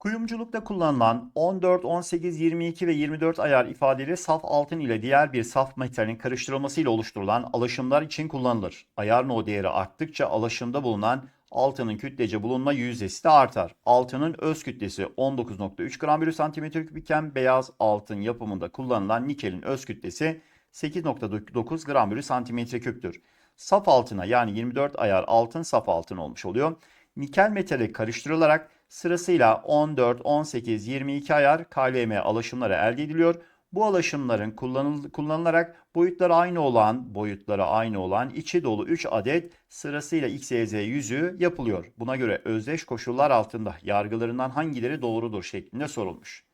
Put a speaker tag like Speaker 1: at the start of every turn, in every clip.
Speaker 1: Kuyumculukta kullanılan 14, 18, 22 ve 24 ayar ifadeleri saf altın ile diğer bir saf metalin karıştırılmasıyla oluşturulan alaşımlar için kullanılır. Ayar no değeri arttıkça alaşımda bulunan altının kütlece bulunma yüzdesi de artar. Altının öz kütlesi 19.3 gram bölü santimetre küp iken beyaz altın yapımında kullanılan nikelin öz kütlesi 8.9 gram bölü santimetre küptür. Saf altına yani 24 ayar altın saf altın olmuş oluyor. Nikel metali karıştırılarak sırasıyla 14, 18, 22 ayar KLM alaşımları elde ediliyor. Bu alaşımların kullanıl- kullanılarak boyutları aynı olan, boyutları aynı olan içi dolu 3 adet sırasıyla XYZ yüzüğü yapılıyor. Buna göre özdeş koşullar altında yargılarından hangileri doğrudur şeklinde sorulmuş.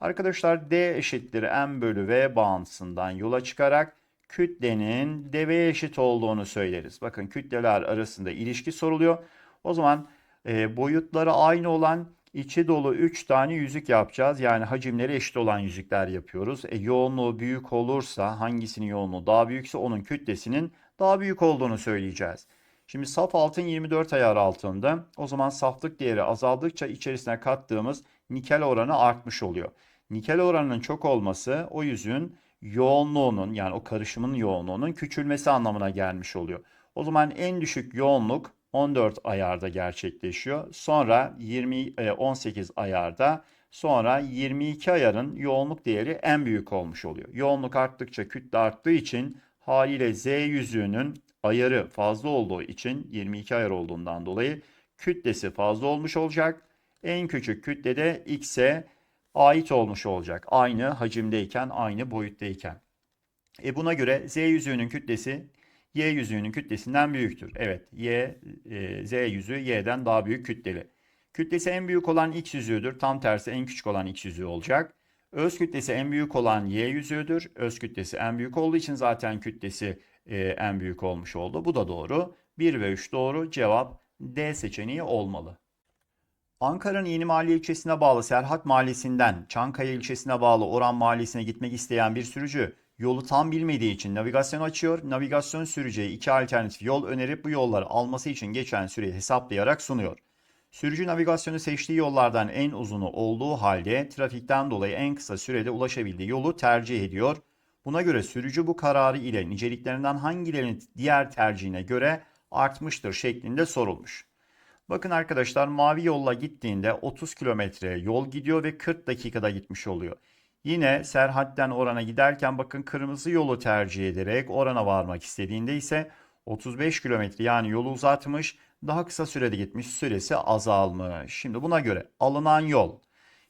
Speaker 1: Arkadaşlar D eşittir M bölü V bağıntısından yola çıkarak kütlenin deve eşit olduğunu söyleriz. Bakın kütleler arasında ilişki soruluyor. O zaman e, boyutları aynı olan içi dolu 3 tane yüzük yapacağız. Yani hacimleri eşit olan yüzükler yapıyoruz. E, yoğunluğu büyük olursa hangisinin yoğunluğu daha büyükse onun kütlesinin daha büyük olduğunu söyleyeceğiz. Şimdi saf altın 24 ayar altında. O zaman saflık değeri azaldıkça içerisine kattığımız nikel oranı artmış oluyor. Nikel oranının çok olması o yüzün yoğunluğunun yani o karışımın yoğunluğunun küçülmesi anlamına gelmiş oluyor. O zaman en düşük yoğunluk 14 ayarda gerçekleşiyor. Sonra 20 e, 18 ayarda sonra 22 ayarın yoğunluk değeri en büyük olmuş oluyor. Yoğunluk arttıkça kütle arttığı için haliyle Z yüzüğünün ayarı fazla olduğu için 22 ayar olduğundan dolayı kütlesi fazla olmuş olacak. En küçük kütle de X'e ait olmuş olacak. Aynı hacimdeyken, aynı boyuttayken. E buna göre Z yüzüğünün kütlesi Y yüzüğünün kütlesinden büyüktür. Evet, Y, e, Z yüzüğü Y'den daha büyük kütleli. Kütlesi en büyük olan X yüzüğüdür. Tam tersi en küçük olan X yüzüğü olacak. Öz kütlesi en büyük olan Y yüzüğüdür. Öz kütlesi en büyük olduğu için zaten kütlesi e, en büyük olmuş oldu. Bu da doğru. 1 ve 3 doğru. Cevap D seçeneği olmalı. Ankara'nın Yeni Mahalle ilçesine bağlı Serhat Mahallesi'nden Çankaya ilçesine bağlı Oran Mahallesi'ne gitmek isteyen bir sürücü yolu tam bilmediği için navigasyon açıyor. Navigasyon sürücüye iki alternatif yol önerip bu yolları alması için geçen süreyi hesaplayarak sunuyor. Sürücü navigasyonu seçtiği yollardan en uzunu olduğu halde trafikten dolayı en kısa sürede ulaşabildiği yolu tercih ediyor. Buna göre sürücü bu kararı ile niceliklerinden hangilerinin diğer tercihine göre artmıştır şeklinde sorulmuş. Bakın arkadaşlar mavi yolla gittiğinde 30 kilometre yol gidiyor ve 40 dakikada gitmiş oluyor. Yine Serhat'ten Oran'a giderken bakın kırmızı yolu tercih ederek Oran'a varmak istediğinde ise 35 kilometre yani yolu uzatmış daha kısa sürede gitmiş süresi azalmış. Şimdi buna göre alınan yol.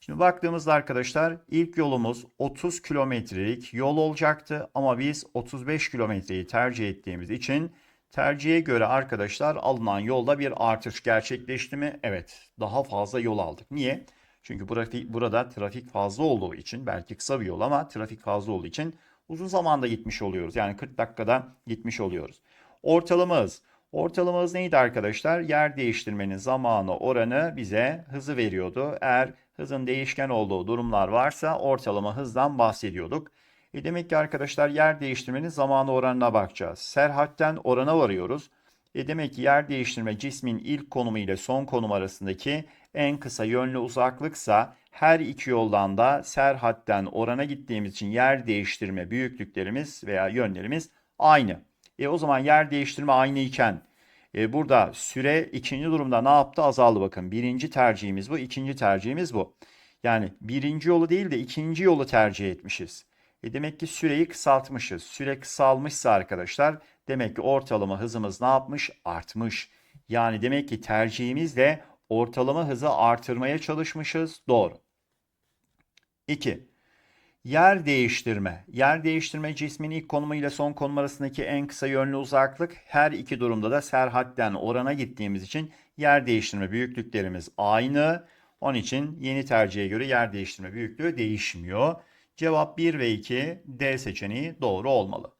Speaker 1: Şimdi baktığımızda arkadaşlar ilk yolumuz 30 kilometrelik yol olacaktı ama biz 35 kilometreyi tercih ettiğimiz için tercihe göre arkadaşlar alınan yolda bir artış gerçekleşti mi? Evet daha fazla yol aldık. Niye? Çünkü burada, burada trafik fazla olduğu için belki kısa bir yol ama trafik fazla olduğu için uzun zamanda gitmiş oluyoruz. Yani 40 dakikada gitmiş oluyoruz. Ortalama hız. Ortalama hız neydi arkadaşlar? Yer değiştirmenin zamanı oranı bize hızı veriyordu. Eğer hızın değişken olduğu durumlar varsa ortalama hızdan bahsediyorduk. E demek ki arkadaşlar yer değiştirmenin zamanı oranına bakacağız. Serhat'ten orana varıyoruz. E demek ki yer değiştirme cismin ilk konumu ile son konum arasındaki en kısa yönlü uzaklıksa her iki yoldan da Serhat'ten orana gittiğimiz için yer değiştirme büyüklüklerimiz veya yönlerimiz aynı. E o zaman yer değiştirme aynı iken e, burada süre ikinci durumda ne yaptı? Azaldı bakın. Birinci tercihimiz bu, ikinci tercihimiz bu. Yani birinci yolu değil de ikinci yolu tercih etmişiz. E demek ki süreyi kısaltmışız. Süre kısalmışsa arkadaşlar demek ki ortalama hızımız ne yapmış? Artmış. Yani demek ki tercihimizle ortalama hızı artırmaya çalışmışız. Doğru. 2. Yer değiştirme. Yer değiştirme cismin ilk konumu ile son konum arasındaki en kısa yönlü uzaklık. Her iki durumda da Serhat'ten orana gittiğimiz için yer değiştirme büyüklüklerimiz aynı. Onun için yeni tercihe göre yer değiştirme büyüklüğü değişmiyor. Cevap 1 ve 2 D seçeneği doğru olmalı.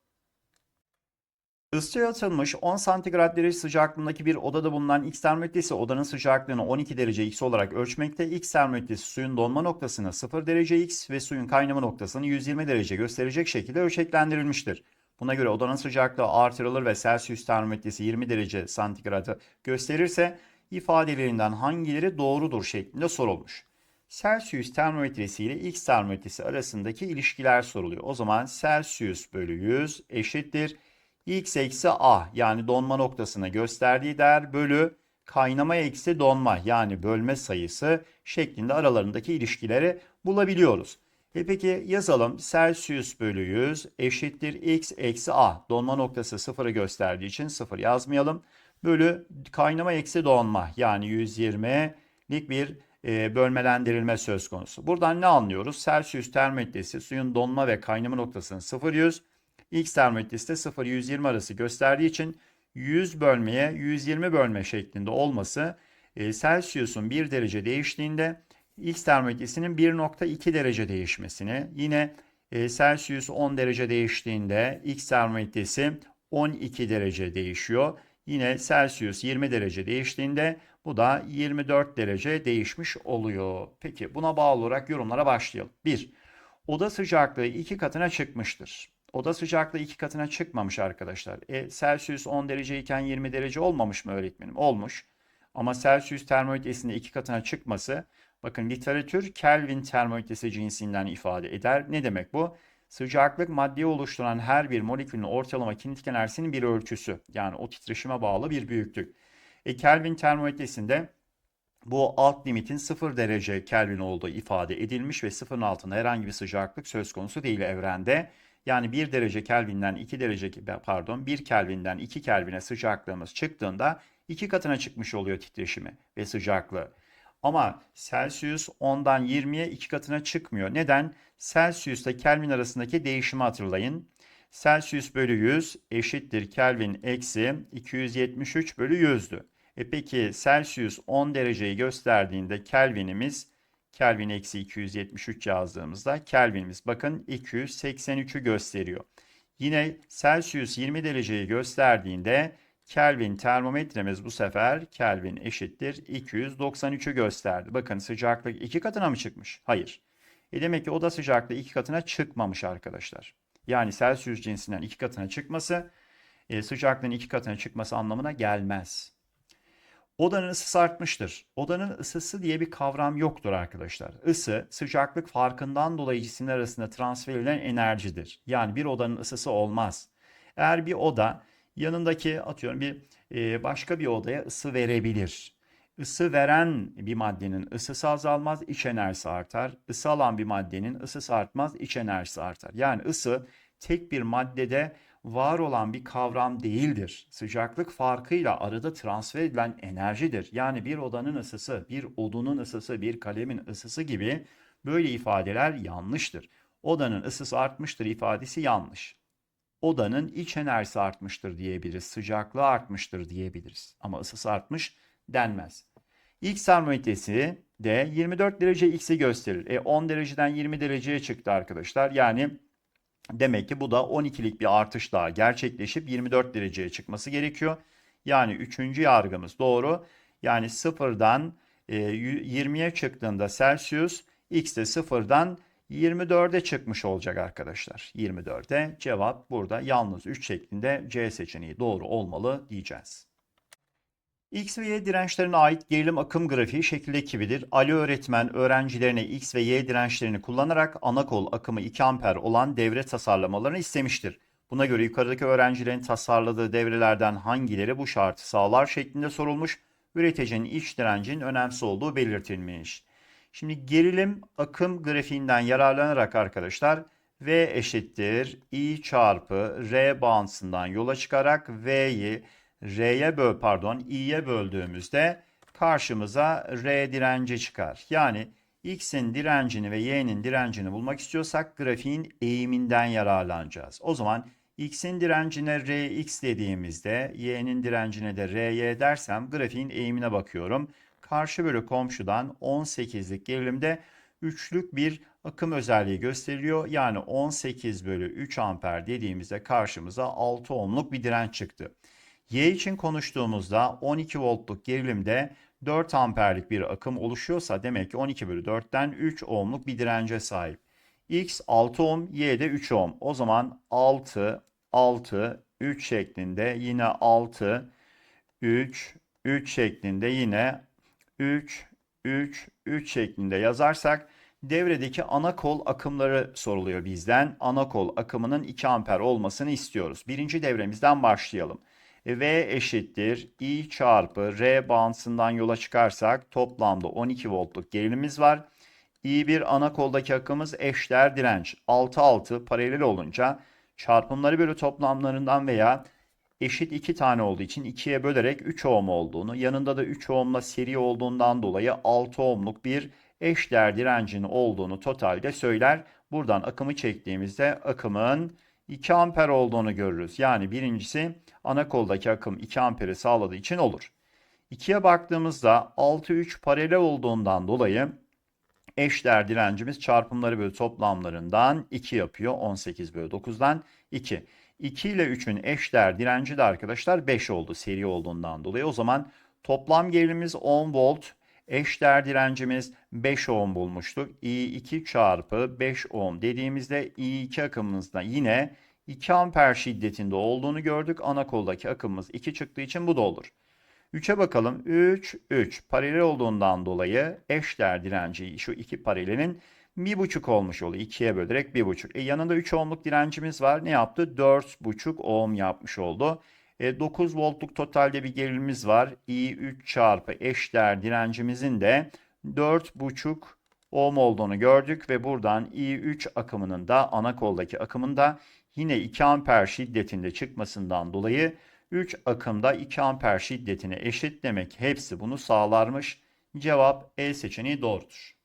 Speaker 1: Isıya atılmış 10 santigrat derece sıcaklığındaki bir odada bulunan X termometresi odanın sıcaklığını 12 derece X olarak ölçmekte. X termometresi suyun donma noktasını 0 derece X ve suyun kaynama noktasını 120 derece gösterecek şekilde ölçeklendirilmiştir. Buna göre odanın sıcaklığı artırılır ve Celsius termometresi 20 derece santigratı gösterirse ifadelerinden hangileri doğrudur şeklinde sorulmuş. Celsius termometresi ile X termometresi arasındaki ilişkiler soruluyor. O zaman Celsius bölü 100 eşittir. X eksi A yani donma noktasına gösterdiği değer bölü kaynama eksi donma yani bölme sayısı şeklinde aralarındaki ilişkileri bulabiliyoruz. E peki yazalım Celsius bölü 100 eşittir X eksi A. Donma noktası sıfırı gösterdiği için sıfır yazmayalım. Bölü kaynama eksi donma yani 120'lik bir e, bölmelendirilme söz konusu. Buradan ne anlıyoruz? Celsius termometresi suyun donma ve kaynama noktasının 0-100, X termometresi de 0-120 arası gösterdiği için 100 bölmeye 120 bölme şeklinde olması e, Celsius'un 1 derece değiştiğinde X termometresinin 1.2 derece değişmesini, yine e, Celsius 10 derece değiştiğinde X termometresi 12 derece değişiyor. Yine Celsius 20 derece değiştiğinde bu da 24 derece değişmiş oluyor. Peki buna bağlı olarak yorumlara başlayalım. 1. Oda sıcaklığı 2 katına çıkmıştır. Oda sıcaklığı 2 katına çıkmamış arkadaşlar. E, Celsius 10 derece iken 20 derece olmamış mı öğretmenim? Olmuş. Ama Celsius termometresinde 2 katına çıkması bakın literatür Kelvin termometresi cinsinden ifade eder. Ne demek bu? Sıcaklık maddeyi oluşturan her bir molekülün ortalama kinetik enerjisinin bir ölçüsü. Yani o titreşime bağlı bir büyüklük. E, Kelvin termometresinde bu alt limitin 0 derece Kelvin olduğu ifade edilmiş ve sıfırın altında herhangi bir sıcaklık söz konusu değil evrende. Yani 1 derece Kelvin'den 2 derece pardon 1 Kelvin'den 2 Kelvin'e sıcaklığımız çıktığında 2 katına çıkmış oluyor titreşimi ve sıcaklığı. Ama Celsius 10'dan 20'ye 2 katına çıkmıyor. Neden? Celsius Kelvin arasındaki değişimi hatırlayın. Celsius bölü 100 eşittir Kelvin eksi 273 bölü 100'dü. E peki Celsius 10 dereceyi gösterdiğinde Kelvin'imiz Kelvin eksi 273 yazdığımızda Kelvin'imiz bakın 283'ü gösteriyor. Yine Celsius 20 dereceyi gösterdiğinde Kelvin termometremiz bu sefer Kelvin eşittir 293'ü gösterdi. Bakın sıcaklık iki katına mı çıkmış? Hayır. E demek ki oda sıcaklığı iki katına çıkmamış arkadaşlar. Yani Celsius cinsinden iki katına çıkması e, sıcaklığın iki katına çıkması anlamına gelmez. Odanın ısısı artmıştır. Odanın ısısı diye bir kavram yoktur arkadaşlar. Isı sıcaklık farkından dolayı cisimler arasında transfer edilen enerjidir. Yani bir odanın ısısı olmaz. Eğer bir oda yanındaki atıyorum bir e, başka bir odaya ısı verebilir. Isı veren bir maddenin ısısı azalmaz, iç enerjisi artar. Isı alan bir maddenin ısısı artmaz, iç enerjisi artar. Yani ısı tek bir maddede var olan bir kavram değildir. Sıcaklık farkıyla arada transfer edilen enerjidir. Yani bir odanın ısısı, bir odunun ısısı, bir kalemin ısısı gibi böyle ifadeler yanlıştır. Odanın ısısı artmıştır ifadesi yanlış. Odanın iç enerjisi artmıştır diyebiliriz. Sıcaklığı artmıştır diyebiliriz. Ama ısısı artmış denmez. X termometresi de 24 derece X'i gösterir. E 10 dereceden 20 dereceye çıktı arkadaşlar. Yani Demek ki bu da 12'lik bir artış daha gerçekleşip 24 dereceye çıkması gerekiyor. Yani üçüncü yargımız doğru. Yani sıfırdan 20'ye e, çıktığında Celsius X de sıfırdan 24'e çıkmış olacak arkadaşlar. 24'e cevap burada yalnız 3 şeklinde C seçeneği doğru olmalı diyeceğiz. X ve Y dirençlerine ait gerilim akım grafiği şekildeki gibidir. Ali öğretmen öğrencilerine X ve Y dirençlerini kullanarak ana kol akımı 2 amper olan devre tasarlamalarını istemiştir. Buna göre yukarıdaki öğrencilerin tasarladığı devrelerden hangileri bu şartı sağlar şeklinde sorulmuş. Üreticinin iç direncinin önemsiz olduğu belirtilmiş. Şimdi gerilim akım grafiğinden yararlanarak arkadaşlar V eşittir I çarpı R bağıntısından yola çıkarak V'yi R'ye böl pardon i'ye böldüğümüzde karşımıza R direnci çıkar. Yani X'in direncini ve Y'nin direncini bulmak istiyorsak grafiğin eğiminden yararlanacağız. O zaman X'in direncine Rx dediğimizde Y'nin direncine de Ry dersem grafiğin eğimine bakıyorum. Karşı bölü komşudan 18'lik gerilimde üçlük bir akım özelliği gösteriliyor. Yani 18 bölü 3 amper dediğimizde karşımıza 6 ohmluk bir direnç çıktı. Y için konuştuğumuzda 12 voltluk gerilimde 4 amperlik bir akım oluşuyorsa demek ki 12 bölü 4'ten 3 ohmluk bir dirence sahip. X 6 ohm, Y de 3 ohm. O zaman 6, 6, 3 şeklinde yine 6, 3, 3 şeklinde yine 3, 3, 3 şeklinde yazarsak devredeki ana kol akımları soruluyor bizden. Ana kol akımının 2 amper olmasını istiyoruz. Birinci devremizden başlayalım. E, V eşittir I çarpı R bağıntısından yola çıkarsak toplamda 12 voltluk gerilimimiz var. I1 ana koldaki akımız eşdeğer direnç 6-6 paralel olunca çarpımları bölü toplamlarından veya eşit 2 tane olduğu için 2'ye bölerek 3 ohm olduğunu, yanında da 3 ohmla seri olduğundan dolayı 6 ohmluk bir eşdeğer direncin olduğunu totalde söyler. Buradan akımı çektiğimizde akımın 2 amper olduğunu görürüz. Yani birincisi ana koldaki akım 2 amperi sağladığı için olur. 2'ye baktığımızda 6-3 paralel olduğundan dolayı eşdeğer direncimiz çarpımları bölü toplamlarından 2 yapıyor. 18 bölü 9'dan 2. 2 ile 3'ün eşdeğer direnci de arkadaşlar 5 oldu seri olduğundan dolayı. O zaman toplam gerilimimiz 10 volt. Eşdeğer direncimiz 5 ohm bulmuştuk. I2 çarpı 5 ohm dediğimizde I2 akımımızda yine 2 amper şiddetinde olduğunu gördük. Ana koldaki akımımız 2 çıktığı için bu da olur. 3'e bakalım. 3, 3. Paralel olduğundan dolayı eşdeğer direnci şu iki paralelin 1,5 olmuş oluyor. 2'ye bölerek 1,5. E yanında 3 ohmluk direncimiz var. Ne yaptı? 4,5 ohm yapmış oldu. E 9 voltluk totalde bir gerilimimiz var. I3 çarpı eşdeğer direncimizin de 4,5 ohm olduğunu gördük ve buradan I3 akımının da ana koldaki akımın da yine 2 amper şiddetinde çıkmasından dolayı 3 akımda 2 amper şiddetine eşit demek hepsi bunu sağlarmış. Cevap E seçeneği doğrudur.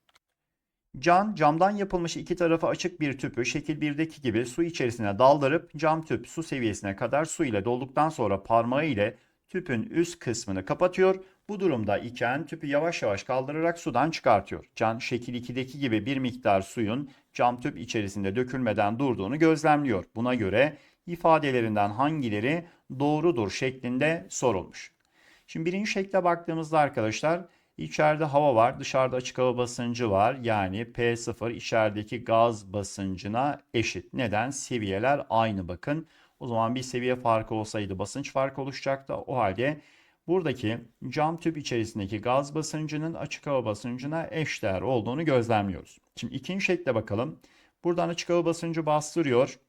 Speaker 1: Can camdan yapılmış iki tarafı açık bir tüpü şekil 1'deki gibi su içerisine daldırıp cam tüp su seviyesine kadar su ile dolduktan sonra parmağı ile tüpün üst kısmını kapatıyor. Bu durumda iken tüpü yavaş yavaş kaldırarak sudan çıkartıyor. Can şekil 2'deki gibi bir miktar suyun cam tüp içerisinde dökülmeden durduğunu gözlemliyor. Buna göre ifadelerinden hangileri doğrudur şeklinde sorulmuş. Şimdi birinci şekle baktığımızda arkadaşlar içeride hava var, dışarıda açık hava basıncı var. Yani P0 içerideki gaz basıncına eşit. Neden? Seviyeler aynı bakın. O zaman bir seviye farkı olsaydı basınç farkı oluşacaktı. O halde buradaki cam tüp içerisindeki gaz basıncının açık hava basıncına eşdeğer olduğunu gözlemliyoruz. Şimdi ikinci şekle bakalım. Buradan açık hava basıncı bastırıyor.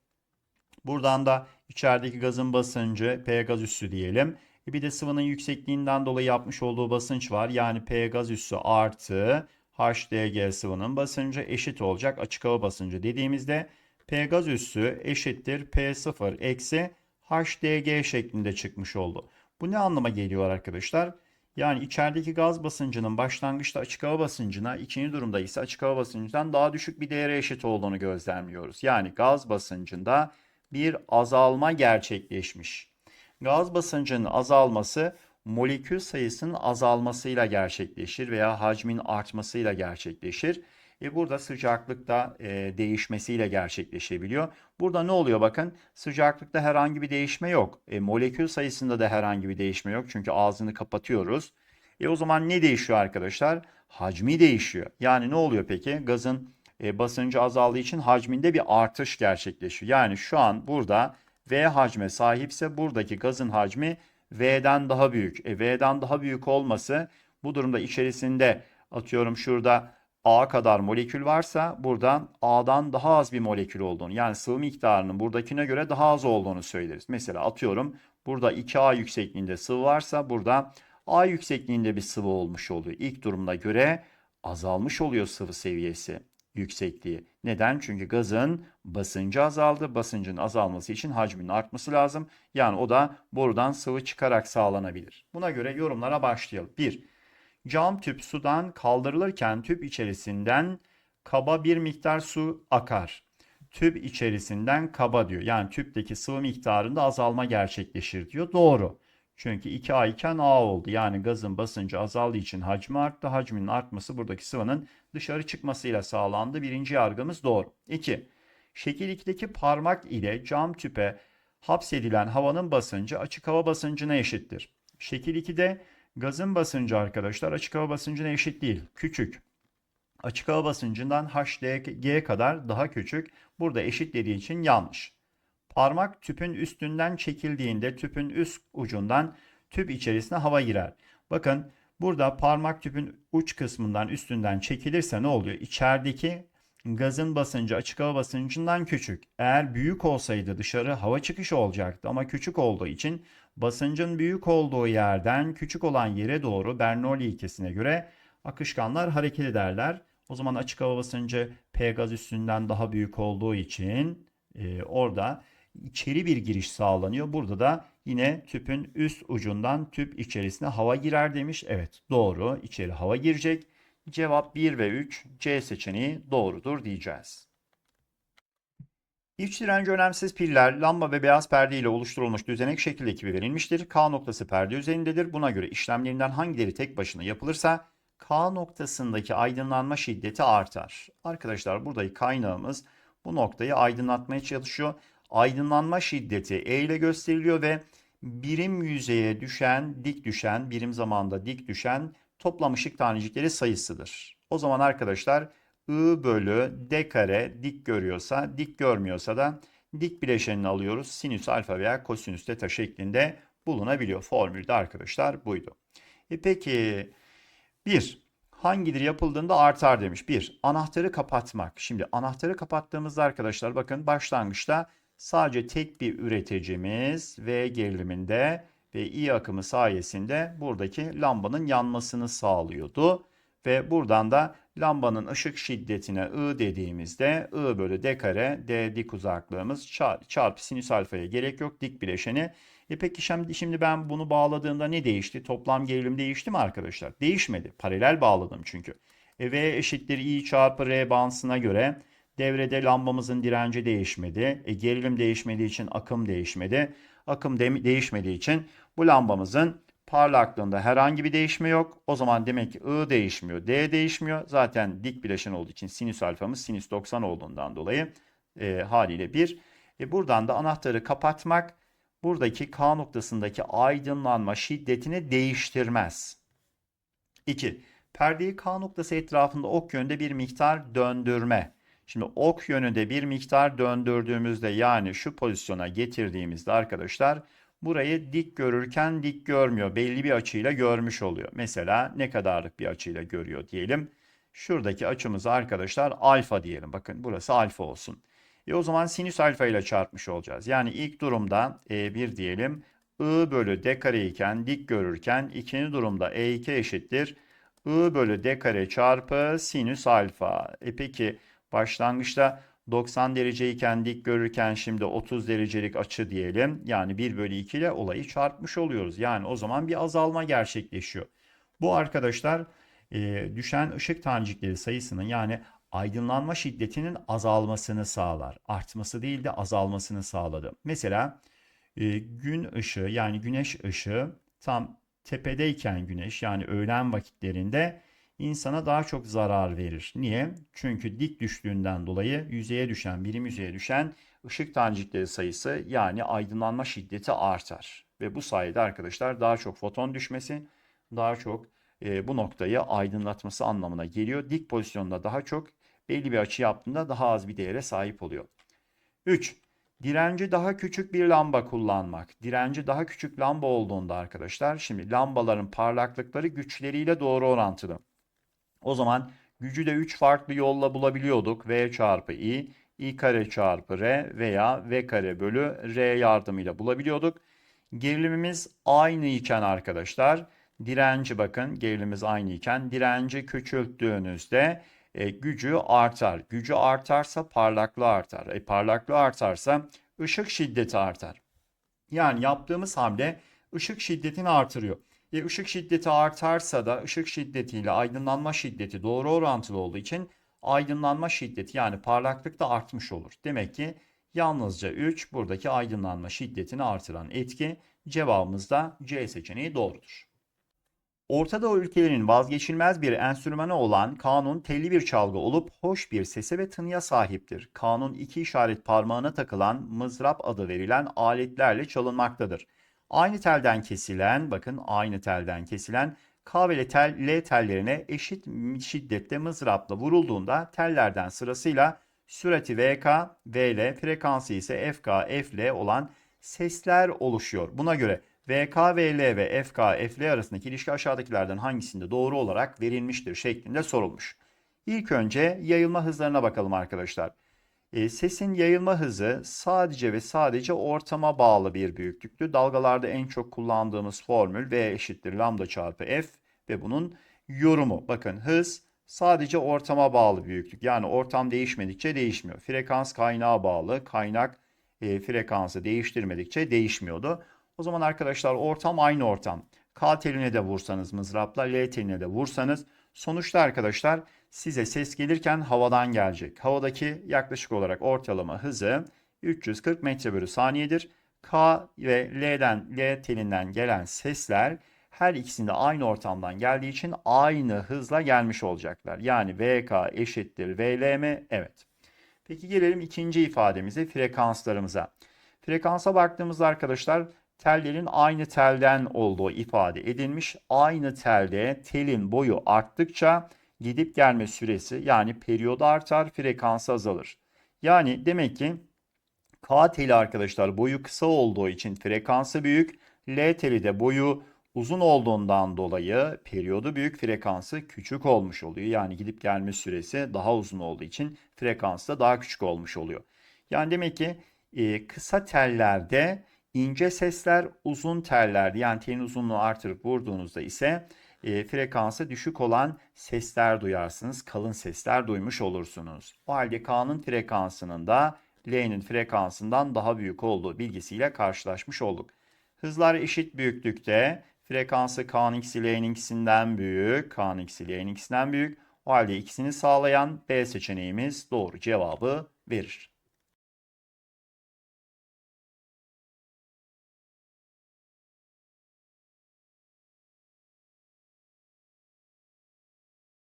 Speaker 1: Buradan da içerideki gazın basıncı P gaz üssü diyelim. Bir de sıvının yüksekliğinden dolayı yapmış olduğu basınç var. Yani P gaz üssü artı HDG sıvının basıncı eşit olacak açık hava basıncı dediğimizde P gaz üssü eşittir P0 eksi HDG şeklinde çıkmış oldu. Bu ne anlama geliyor arkadaşlar? Yani içerideki gaz basıncının başlangıçta açık hava basıncına, ikinci durumda ise açık hava basıncından daha düşük bir değere eşit olduğunu gözlemliyoruz. Yani gaz basıncında bir azalma gerçekleşmiş. Gaz basıncının azalması molekül sayısının azalmasıyla gerçekleşir veya hacmin artmasıyla gerçekleşir. E burada sıcaklıkta e, değişmesiyle gerçekleşebiliyor. Burada ne oluyor bakın sıcaklıkta herhangi bir değişme yok. E, molekül sayısında da herhangi bir değişme yok çünkü ağzını kapatıyoruz. E o zaman ne değişiyor arkadaşlar? Hacmi değişiyor. Yani ne oluyor peki? Gazın e, basıncı azaldığı için hacminde bir artış gerçekleşiyor. Yani şu an burada V hacme sahipse buradaki gazın hacmi V'den daha büyük. E, V'den daha büyük olması bu durumda içerisinde atıyorum şurada A kadar molekül varsa buradan A'dan daha az bir molekül olduğunu yani sıvı miktarının buradakine göre daha az olduğunu söyleriz. Mesela atıyorum burada 2A yüksekliğinde sıvı varsa burada A yüksekliğinde bir sıvı olmuş oluyor. İlk durumda göre azalmış oluyor sıvı seviyesi yüksekliği. Neden? Çünkü gazın basıncı azaldı. Basıncın azalması için hacmin artması lazım. Yani o da borudan sıvı çıkarak sağlanabilir. Buna göre yorumlara başlayalım. 1. Cam tüp sudan kaldırılırken tüp içerisinden kaba bir miktar su akar. Tüp içerisinden kaba diyor. Yani tüpteki sıvı miktarında azalma gerçekleşir diyor. Doğru. Çünkü 2A iken A oldu. Yani gazın basıncı azaldığı için hacmi arttı. Hacminin artması buradaki sıvının dışarı çıkmasıyla sağlandı. Birinci yargımız doğru. 2. Şekil 2'deki parmak ile cam tüpe hapsedilen havanın basıncı açık hava basıncına eşittir. Şekil 2'de gazın basıncı arkadaşlar açık hava basıncına eşit değil. Küçük. Açık hava basıncından HDG kadar daha küçük. Burada eşit dediği için yanlış. Parmak tüpün üstünden çekildiğinde tüpün üst ucundan tüp içerisine hava girer. Bakın Burada parmak tüpün uç kısmından üstünden çekilirse ne oluyor? İçerideki gazın basıncı açık hava basıncından küçük. Eğer büyük olsaydı dışarı hava çıkışı olacaktı ama küçük olduğu için basıncın büyük olduğu yerden küçük olan yere doğru Bernoulli ilkesine göre akışkanlar hareket ederler. O zaman açık hava basıncı P gaz üstünden daha büyük olduğu için e, orada içeri bir giriş sağlanıyor. Burada da yine tüpün üst ucundan tüp içerisine hava girer demiş. Evet doğru içeri hava girecek. Cevap 1 ve 3 C seçeneği doğrudur diyeceğiz. İç direnci önemsiz piller lamba ve beyaz perde ile oluşturulmuş düzenek şekilde ekibi verilmiştir. K noktası perde üzerindedir. Buna göre işlemlerinden hangileri tek başına yapılırsa K noktasındaki aydınlanma şiddeti artar. Arkadaşlar buradaki kaynağımız bu noktayı aydınlatmaya çalışıyor. Aydınlanma şiddeti E ile gösteriliyor ve birim yüzeye düşen, dik düşen, birim zamanda dik düşen toplam ışık tanecikleri sayısıdır. O zaman arkadaşlar I bölü D kare dik görüyorsa, dik görmüyorsa da dik bileşenini alıyoruz. Sinüs alfa veya kosinüs teta şeklinde bulunabiliyor. Formülde arkadaşlar buydu. E peki 1. Hangileri yapıldığında artar demiş. 1. Anahtarı kapatmak. Şimdi anahtarı kapattığımızda arkadaşlar bakın başlangıçta sadece tek bir üreticimiz V geriliminde ve I akımı sayesinde buradaki lambanın yanmasını sağlıyordu. Ve buradan da lambanın ışık şiddetine I dediğimizde I bölü D kare D dik uzaklığımız çarpı sinüs alfaya gerek yok dik bileşeni. E peki şimdi, ben bunu bağladığımda ne değişti? Toplam gerilim değişti mi arkadaşlar? Değişmedi. Paralel bağladım çünkü. E, v eşittir I çarpı R bağıntısına göre devrede lambamızın direnci değişmedi. E, gerilim değişmediği için akım değişmedi. Akım de değişmediği için bu lambamızın parlaklığında herhangi bir değişme yok. O zaman demek ki I değişmiyor, D değişmiyor. Zaten dik bileşen olduğu için sinüs alfamız sinüs 90 olduğundan dolayı e, haliyle 1. E, buradan da anahtarı kapatmak buradaki K noktasındaki aydınlanma şiddetini değiştirmez. 2. Perdeyi K noktası etrafında ok yönünde bir miktar döndürme. Şimdi ok yönünde bir miktar döndürdüğümüzde yani şu pozisyona getirdiğimizde arkadaşlar burayı dik görürken dik görmüyor. Belli bir açıyla görmüş oluyor. Mesela ne kadarlık bir açıyla görüyor diyelim. Şuradaki açımız arkadaşlar alfa diyelim. Bakın burası alfa olsun. E o zaman sinüs alfa ile çarpmış olacağız. Yani ilk durumda E1 diyelim. I bölü D kare iken dik görürken ikinci durumda E2 eşittir. I bölü D kare çarpı sinüs alfa. E peki başlangıçta 90 derece iken dik görürken şimdi 30 derecelik açı diyelim. Yani 1 bölü 2 ile olayı çarpmış oluyoruz. Yani o zaman bir azalma gerçekleşiyor. Bu arkadaşlar e, düşen ışık tanecikleri sayısının yani aydınlanma şiddetinin azalmasını sağlar. Artması değil de azalmasını sağladı. Mesela e, gün ışığı yani güneş ışığı tam tepedeyken güneş yani öğlen vakitlerinde insana daha çok zarar verir. Niye? Çünkü dik düştüğünden dolayı yüzeye düşen, birim yüzeye düşen ışık tanecikleri sayısı yani aydınlanma şiddeti artar. Ve bu sayede arkadaşlar daha çok foton düşmesi, daha çok e, bu noktayı aydınlatması anlamına geliyor. Dik pozisyonda daha çok belli bir açı yaptığında daha az bir değere sahip oluyor. 3. Direnci daha küçük bir lamba kullanmak. Direnci daha küçük lamba olduğunda arkadaşlar şimdi lambaların parlaklıkları güçleriyle doğru orantılı. O zaman gücü de 3 farklı yolla bulabiliyorduk. V çarpı I, I kare çarpı R veya V kare bölü R yardımıyla bulabiliyorduk. Gerilimimiz aynı iken arkadaşlar direnci bakın gerilimimiz aynı iken direnci küçülttüğünüzde e, gücü artar. Gücü artarsa parlaklığı artar. E, parlaklığı artarsa ışık şiddeti artar. Yani yaptığımız hamle ışık şiddetini artırıyor. E, ışık şiddeti artarsa da ışık şiddetiyle aydınlanma şiddeti doğru orantılı olduğu için aydınlanma şiddeti yani parlaklık da artmış olur. Demek ki yalnızca 3 buradaki aydınlanma şiddetini artıran etki cevabımız da C seçeneği doğrudur. Orta Doğu ülkelerinin vazgeçilmez bir enstrümanı olan kanun telli bir çalgı olup hoş bir sese ve tınıya sahiptir. Kanun iki işaret parmağına takılan mızrap adı verilen aletlerle çalınmaktadır. Aynı telden kesilen, bakın aynı telden kesilen K ve tel, L tellerine eşit şiddette mızrapla vurulduğunda tellerden sırasıyla sürati VK, VL, frekansı ise FK, FL olan sesler oluşuyor. Buna göre VK, VL ve FK, FL arasındaki ilişki aşağıdakilerden hangisinde doğru olarak verilmiştir şeklinde sorulmuş. İlk önce yayılma hızlarına bakalım arkadaşlar. Sesin yayılma hızı sadece ve sadece ortama bağlı bir büyüklüktü. Dalgalarda en çok kullandığımız formül V eşittir lambda çarpı F ve bunun yorumu. Bakın hız sadece ortama bağlı büyüklük. Yani ortam değişmedikçe değişmiyor. Frekans kaynağa bağlı. Kaynak e, frekansı değiştirmedikçe değişmiyordu. O zaman arkadaşlar ortam aynı ortam. K teline de vursanız mızrapla, L teline de vursanız sonuçta arkadaşlar size ses gelirken havadan gelecek. Havadaki yaklaşık olarak ortalama hızı 340 metre bölü saniyedir. K ve L'den, L telinden gelen sesler her ikisinde aynı ortamdan geldiği için aynı hızla gelmiş olacaklar. Yani VK eşittir VL mi? Evet. Peki gelelim ikinci ifademize, frekanslarımıza. Frekansa baktığımızda arkadaşlar tellerin aynı telden olduğu ifade edilmiş. Aynı telde telin boyu arttıkça gidip gelme süresi yani periyodu artar, frekansı azalır. Yani demek ki K teli arkadaşlar boyu kısa olduğu için frekansı büyük. L teli de boyu uzun olduğundan dolayı periyodu büyük, frekansı küçük olmuş oluyor. Yani gidip gelme süresi daha uzun olduğu için frekansı da daha küçük olmuş oluyor. Yani demek ki kısa tellerde ince sesler, uzun tellerde yani telin uzunluğu artırıp vurduğunuzda ise e, frekansı düşük olan sesler duyarsınız. Kalın sesler duymuş olursunuz. O halde K'nın frekansının da L'nin frekansından daha büyük olduğu bilgisiyle karşılaşmış olduk. Hızlar eşit büyüklükte. Frekansı K'ninkisi L'ninkisinden büyük. K'ninkisi L'ninkisinden büyük. O halde ikisini sağlayan B seçeneğimiz doğru cevabı verir.